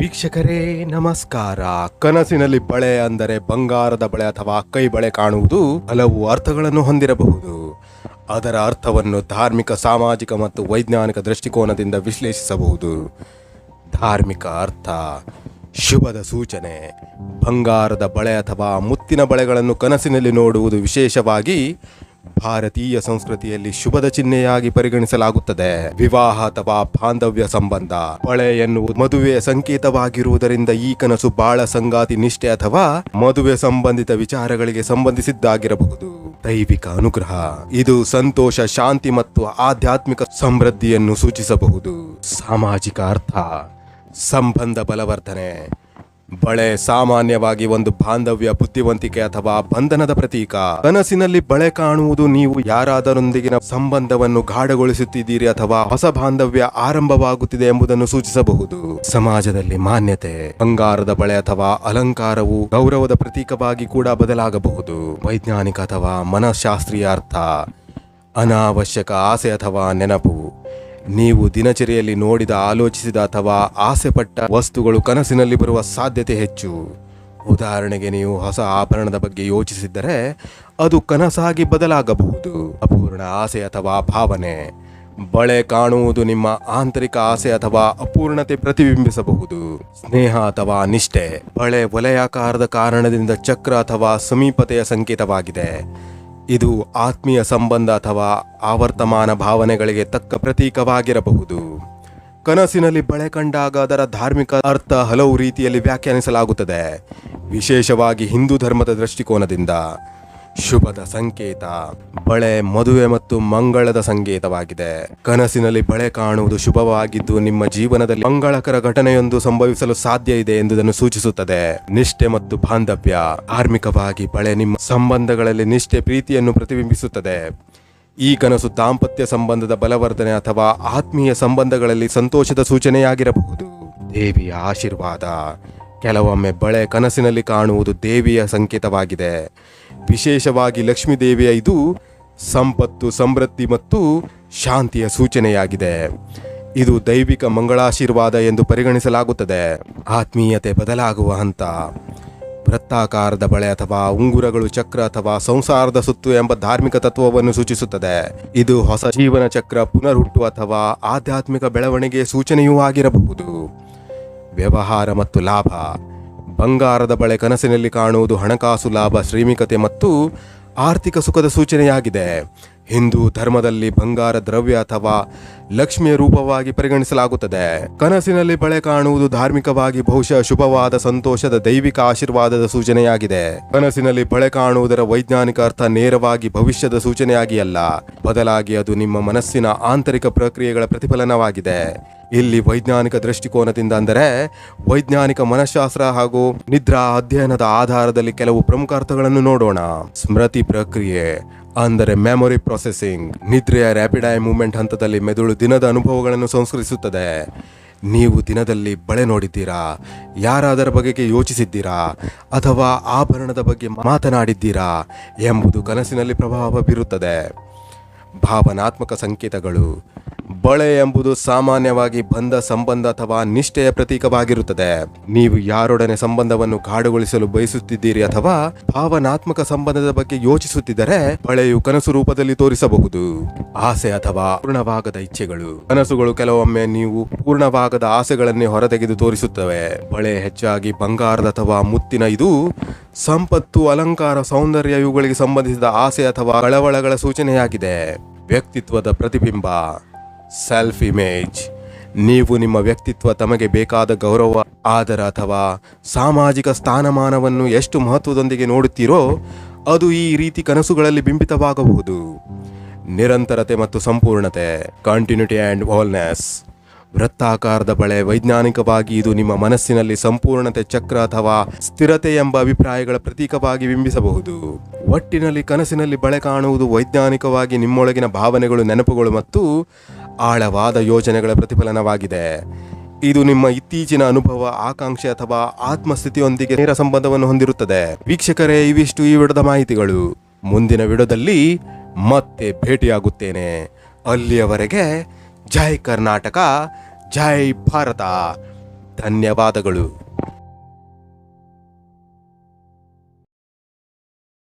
ವೀಕ್ಷಕರೇ, ನಮಸ್ಕಾರ. ಕನಸಿನಲ್ಲಿ ಬಳೆ ಅಂದರೆ ಬಂಗಾರದ ಬಳೆ ಅಥವಾ ಕೈ ಬಳೆ ಕಾಣುವುದು ಹಲವು ಅರ್ಥಗಳನ್ನು ಹೊಂದಿರಬಹುದು. ಅದರ ಅರ್ಥವನ್ನು ಧಾರ್ಮಿಕ, ಸಾಮಾಜಿಕ ಮತ್ತು ವೈಜ್ಞಾನಿಕ ದೃಷ್ಟಿಕೋನದಿಂದ ವಿಶ್ಲೇಷಿಸಬಹುದು. ಧಾರ್ಮಿಕ ಅರ್ಥ, ಶುಭದ ಸೂಚನೆ, ಬಂಗಾರದ ಬಳೆ ಅಥವಾ ಮುತ್ತಿನ ಬಳೆಗಳನ್ನು ಕನಸಿನಲ್ಲಿ ನೋಡುವುದು ವಿಶೇಷವಾಗಿ ಭಾರತೀಯ ಸಂಸ್ಕೃತಿಯಲ್ಲಿ ಶುಭದ ಚಿಹ್ನೆಯಾಗಿ ಪರಿಗಣಿಸಲಾಗುತ್ತದೆ. ವಿವಾಹ ಅಥವಾ ಬಾಂಧವ್ಯ ಸಂಬಂಧ. ಬಳೆ ಎನ್ನುವುದು ಮದುವೆಯ ಸಂಕೇತವಾಗಿರುವುದರಿಂದ ಈ ಕನಸು ಬಾಳ ಸಂಗಾತಿ ನಿಷ್ಠೆ ಅಥವಾ ಮದುವೆ ಸಂಬಂಧಿತ ವಿಚಾರಗಳಿಗೆ ಸಂಬಂಧಿಸಿದ್ದಾಗಿರಬಹುದು. ದೈವಿಕ ಅನುಗ್ರಹ. ಇದು ಸಂತೋಷ, ಶಾಂತಿ ಮತ್ತು ಆಧ್ಯಾತ್ಮಿಕ ಸಮೃದ್ಧಿಯನ್ನು ಸೂಚಿಸಬಹುದು. ಸಾಮಾಜಿಕ ಅರ್ಥ. ಸಂಬಂಧ ಬಲವರ್ಧನೆ. ಬಳೆ ಸಾಮಾನ್ಯವಾಗಿ ಒಂದು ಬಾಂಧವ್ಯ, ಬುದ್ಧಿವಂತಿಕೆ ಅಥವಾ ಬಂಧನದ ಪ್ರತೀಕ. ಕನಸಿನಲ್ಲಿ ಬಳೆ ಕಾಣುವುದು ನೀವು ಯಾರಾದರೊಂದಿಗಿನ ಸಂಬಂಧವನ್ನು ಗಾಢಗೊಳಿಸುತ್ತಿದ್ದೀರಿ ಅಥವಾ ಹೊಸ ಬಾಂಧವ್ಯ ಆರಂಭವಾಗುತ್ತಿದೆ ಎಂಬುದನ್ನು ಸೂಚಿಸಬಹುದು. ಸಮಾಜದಲ್ಲಿ ಮಾನ್ಯತೆ, ಬಂಗಾರದ ಬಳೆ ಅಥವಾ ಅಲಂಕಾರವು ಗೌರವದ ಪ್ರತೀಕವಾಗಿ ಕೂಡ ಬದಲಾಗಬಹುದು. ವೈಜ್ಞಾನಿಕ ಅಥವಾ ಮನಃಶಾಸ್ತ್ರೀಯ ಅರ್ಥ, ಅನಾವಶ್ಯಕ ಆಸೆ ಅಥವಾ ನೆನಪು. ನೀವು ದಿನಚರಿಯಲ್ಲಿ ನೋಡಿದ, ಆಲೋಚಿಸಿದ ಅಥವಾ ಆಸೆಪಟ್ಟ ವಸ್ತುಗಳು ಕನಸಿನಲ್ಲಿ ಬರುವ ಸಾಧ್ಯತೆ ಹೆಚ್ಚು. ಉದಾಹರಣೆಗೆ ನೀವು ಹೊಸ ಆಭರಣದ ಬಗ್ಗೆ ಯೋಚಿಸಿದ್ದರೆ ಅದು ಕನಸಾಗಿ ಬದಲಾಗಬಹುದು. ಅಪೂರ್ಣ ಆಸೆ ಅಥವಾ ಭಾವನೆ. ಬಳೆ ಕಾಣುವುದು ನಿಮ್ಮ ಆಂತರಿಕ ಆಸೆ ಅಥವಾ ಅಪೂರ್ಣತೆ ಪ್ರತಿಬಿಂಬಿಸಬಹುದು. ಸ್ನೇಹ ಅಥವಾ ನಿಷ್ಠೆ. ಬಳೆ ವಲಯಾಕಾರದ ಕಾರಣದಿಂದ ಚಕ್ರ ಅಥವಾ ಸಮೀಪತೆಯ ಸಂಕೇತವಾಗಿದೆ. ಇದು ಆತ್ಮೀಯ ಸಂಬಂಧ ಅಥವಾ ಆವರ್ತಮಾನ ಭಾವನೆಗಳಿಗೆ ತಕ್ಕ ಪ್ರತೀಕವಾಗಿರಬಹುದು. ಕನಸಿನಲ್ಲಿ ಬಳೆ ಕಂಡಾಗ ಅದರ ಧಾರ್ಮಿಕ ಅರ್ಥ ಹಲವು ರೀತಿಯಲ್ಲಿ ವ್ಯಾಖ್ಯಾನಿಸಲಾಗುತ್ತದೆ. ವಿಶೇಷವಾಗಿ ಹಿಂದೂ ಧರ್ಮದ ದೃಷ್ಟಿಕೋನದಿಂದ. ಶುಭದ ಸಂಕೇತ. ಬಳೆ ಮದುವೆ ಮತ್ತು ಮಂಗಳದ ಸಂಕೇತವಾಗಿದೆ. ಕನಸಿನಲ್ಲಿ ಬಳೆ ಕಾಣುವುದು ಶುಭವಾಗಿದ್ದು ನಿಮ್ಮ ಜೀವನದಲ್ಲಿ ಮಂಗಳಕರ ಘಟನೆಯೊಂದು ಸಂಭವಿಸಲು ಸಾಧ್ಯ ಇದೆ ಎಂಬುದನ್ನು ಸೂಚಿಸುತ್ತದೆ. ನಿಷ್ಠೆ ಮತ್ತು ಬಾಂಧವ್ಯ. ಆರ್ಮಿಕವಾಗಿ ಬಳೆ ನಿಮ್ಮ ಸಂಬಂಧಗಳಲ್ಲಿ ನಿಷ್ಠೆ ಪ್ರೀತಿಯನ್ನು ಪ್ರತಿಬಿಂಬಿಸುತ್ತದೆ. ಈ ಕನಸು ದಾಂಪತ್ಯ ಸಂಬಂಧದ ಬಲವರ್ಧನೆ ಅಥವಾ ಆತ್ಮೀಯ ಸಂಬಂಧಗಳಲ್ಲಿ ಸಂತೋಷದ ಸೂಚನೆಯಾಗಿರಬಹುದು. ದೇವಿಯ ಆಶೀರ್ವಾದ. ಕೆಲವೊಮ್ಮೆ ಬಳೆ ಕನಸಿನಲ್ಲಿ ಕಾಣುವುದು ದೇವಿಯ ಸಂಕೇತವಾಗಿದೆ. ವಿಶೇಷವಾಗಿ ಲಕ್ಷ್ಮೀದೇವಿಯ ಇದು ಸಂಪತ್ತು, ಸಮೃದ್ಧಿ ಮತ್ತು ಶಾಂತಿಯ ಸೂಚನೆಯಾಗಿದೆ. ಇದು ದೈವಿಕ ಮಂಗಳಾಶೀರ್ವಾದ ಎಂದು ಪರಿಗಣಿಸಲಾಗುತ್ತದೆ. ಆತ್ಮೀಯತೆ ಬದಲಾಗುವ ಹಂತ. ವೃತ್ತಾಕಾರದ ಬಳೆ ಅಥವಾ ಉಂಗುರಗಳು ಚಕ್ರ ಅಥವಾ ಸಂಸಾರದ ಸುತ್ತು ಎಂಬ ಧಾರ್ಮಿಕ ತತ್ವವನ್ನು ಸೂಚಿಸುತ್ತದೆ. ಇದು ಹೊಸ ಜೀವನ ಚಕ್ರ ಪುನರ್ಹುಟ್ಟು ಅಥವಾ ಆಧ್ಯಾತ್ಮಿಕ ಬೆಳವಣಿಗೆಯ ಸೂಚನೆಯೂ ಆಗಿರಬಹುದು. ವ್ಯವಹಾರ ಮತ್ತು ಲಾಭ. ಬಂಗಾರದ ಬಳೆ ಕನಸಿನಲ್ಲಿ ಕಾಣುವುದು ಹಣಕಾಸು ಲಾಭ, ಶ್ರೀಮಿಕತೆ ಮತ್ತು ಆರ್ಥಿಕ ಸುಖದ ಸೂಚನೆಯಾಗಿದೆ. ಹಿಂದೂ ಧರ್ಮದಲ್ಲಿ ಬಂಗಾರ ದ್ರವ್ಯ ಅಥವಾ ಲಕ್ಷ್ಮಿಯ ರೂಪವಾಗಿ ಪರಿಗಣಿಸಲಾಗುತ್ತದೆ. ಕನಸಿನಲ್ಲಿ ಬಳೆ ಕಾಣುವುದು ಧಾರ್ಮಿಕವಾಗಿ ಬಹುಶಃ ಶುಭವಾದ ಸಂತೋಷದ ದೈವಿಕ ಆಶೀರ್ವಾದದ ಸೂಚನೆಯಾಗಿದೆ. ಕನಸಿನಲ್ಲಿ ಬಳೆ ಕಾಣುವುದರ ವೈಜ್ಞಾನಿಕ ಅರ್ಥ ನೇರವಾಗಿ ಭವಿಷ್ಯದ ಸೂಚನೆಯಾಗಿ ಅಲ್ಲ ಬದಲಾಗಿ ಅದು ನಿಮ್ಮ ಮನಸ್ಸಿನ ಆಂತರಿಕ ಪ್ರಕ್ರಿಯೆಗಳ ಪ್ರತಿಫಲನವಾಗಿದೆ. ಇಲ್ಲಿ ವೈಜ್ಞಾನಿಕ ದೃಷ್ಟಿಕೋನದಿಂದ ಅಂದರೆ ವೈಜ್ಞಾನಿಕ ಮನಃಶಾಸ್ತ್ರ ಹಾಗೂ ನಿದ್ರಾ ಅಧ್ಯಯನದ ಆಧಾರದಲ್ಲಿ ಕೆಲವು ಪ್ರಮುಖ ಅರ್ಥಗಳನ್ನು ನೋಡೋಣ. ಸ್ಮೃತಿ ಪ್ರಕ್ರಿಯೆ, ಅಂದರೆ ಮೆಮೊರಿ ಪ್ರೊಸೆಸಿಂಗ್ ನಿದ್ರೆಯ ರ್ಯಾಪಿಡ್ ಐ ಮೂವ್ಮೆಂಟ್ ಹಂತದಲ್ಲಿ ಮೆದುಳು ದಿನದ ಅನುಭವಗಳನ್ನು ಸಂಸ್ಕರಿಸುತ್ತದೆ. ನೀವು ದಿನದಲ್ಲಿ ಬಳೆ ನೋಡಿದ್ದೀರಾ? ಯಾರಾದರ ಬಗೆಗೆ ಯೋಚಿಸಿದ್ದೀರಾ? ಅಥವಾ ಆಭರಣದ ಬಗ್ಗೆ ಮಾತನಾಡಿದ್ದೀರಾ? ಎಂಬುದು ಕನಸಿನಲ್ಲಿ ಪ್ರಭಾವ ಬೀರುತ್ತದೆ. ಭಾವನಾತ್ಮಕ ಸಂಕೇತಗಳು. ಬಳೆ ಎಂಬುದು ಸಾಮಾನ್ಯವಾಗಿ ಬಂಧ ಸಂಬಂಧ ಅಥವಾ ನಿಷ್ಠೆಯ ಪ್ರತೀಕವಾಗಿರುತ್ತದೆ. ನೀವು ಯಾರೊಡನೆ ಸಂಬಂಧವನ್ನು ಕಾಡುಗೊಳಿಸಲು ಬಯಸುತ್ತಿದ್ದೀರಿ ಅಥವಾ ಭಾವನಾತ್ಮಕ ಸಂಬಂಧದ ಬಗ್ಗೆ ಯೋಚಿಸುತ್ತಿದ್ದರೆ ಬಳೆಯು ಕನಸು ರೂಪದಲ್ಲಿ ತೋರಿಸಬಹುದು. ಆಸೆ ಅಥವಾ ಪೂರ್ಣವಾಗದ ಇಚ್ಛೆಗಳು. ಕನಸುಗಳು ಕೆಲವೊಮ್ಮೆ ನೀವು ಪೂರ್ಣವಾಗದ ಆಸೆಗಳನ್ನೇ ಹೊರತೆಗೆದು ತೋರಿಸುತ್ತವೆ. ಬಳೆ ಹೆಚ್ಚಾಗಿ ಬಂಗಾರದ ಅಥವಾ ಮುತ್ತಿನ, ಇದು ಸಂಪತ್ತು, ಅಲಂಕಾರ, ಸೌಂದರ್ಯ ಇವುಗಳಿಗೆ ಸಂಬಂಧಿಸಿದ ಆಸೆ ಅಥವಾ ಕಳವಳಗಳ ಸೂಚನೆಯಾಗಿದೆ. ವ್ಯಕ್ತಿತ್ವದ ಪ್ರತಿಬಿಂಬ. ಸೆಲ್ಫ್ ಇಮೇಜ್ ನೀವು ನಿಮ್ಮ ವ್ಯಕ್ತಿತ್ವ ತಮಗೆ ಬೇಕಾದ ಗೌರವ, ಆದರ ಅಥವಾ ಸಾಮಾಜಿಕ ಸ್ಥಾನಮಾನವನ್ನು ಎಷ್ಟು ಮಹತ್ವದೊಂದಿಗೆ ನೋಡುತ್ತೀರೋ ಅದು ಈ ರೀತಿ ಕನಸುಗಳಲ್ಲಿ ಬಿಂಬಿತವಾಗಬಹುದು. ನಿರಂತರತೆ ಮತ್ತು ಸಂಪೂರ್ಣತೆ ಕಂಟಿನ್ಯೂಟಿ ಆ್ಯಂಡ್ ವಾಲ್ನೆಸ್ ವೃತ್ತಾಕಾರದ ಬಳೆ ವೈಜ್ಞಾನಿಕವಾಗಿ ಇದು ನಿಮ್ಮ ಮನಸ್ಸಿನಲ್ಲಿ ಸಂಪೂರ್ಣತೆ ಚಕ್ರ ಅಥವಾ ಸ್ಥಿರತೆ ಎಂಬ ಅಭಿಪ್ರಾಯಗಳ ಪ್ರತೀಕವಾಗಿ ಬಿಂಬಿಸಬಹುದು. ಒಟ್ಟಿನಲ್ಲಿ ಕನಸಿನಲ್ಲಿ ಬಳೆ ಕಾಣುವುದು ವೈಜ್ಞಾನಿಕವಾಗಿ ನಿಮ್ಮೊಳಗಿನ ಭಾವನೆಗಳು, ನೆನಪುಗಳು ಮತ್ತು ಆಳವಾದ ಯೋಜನೆಗಳ ಪ್ರತಿಫಲನವಾಗಿದೆ. ಇದು ನಿಮ್ಮ ಇತ್ತೀಚಿನ ಅನುಭವ, ಆಕಾಂಕ್ಷೆ ಅಥವಾ ಆತ್ಮಸ್ಥಿತಿಯೊಂದಿಗೆ ನೇರ ಸಂಬಂಧವನ್ನು ಹೊಂದಿರುತ್ತದೆ. ವೀಕ್ಷಕರೇ, ಇವಿಷ್ಟು ಈ ವಿಡದ ಮಾಹಿತಿಗಳು. ಮುಂದಿನ ವಿಡದಲ್ಲಿ ಮತ್ತೆ ಭೇಟಿಯಾಗುತ್ತೇನೆ. ಅಲ್ಲಿಯವರೆಗೆ ಜೈ ಕರ್ನಾಟಕ, ಜೈ ಭಾರತ. ಧನ್ಯವಾದಗಳು.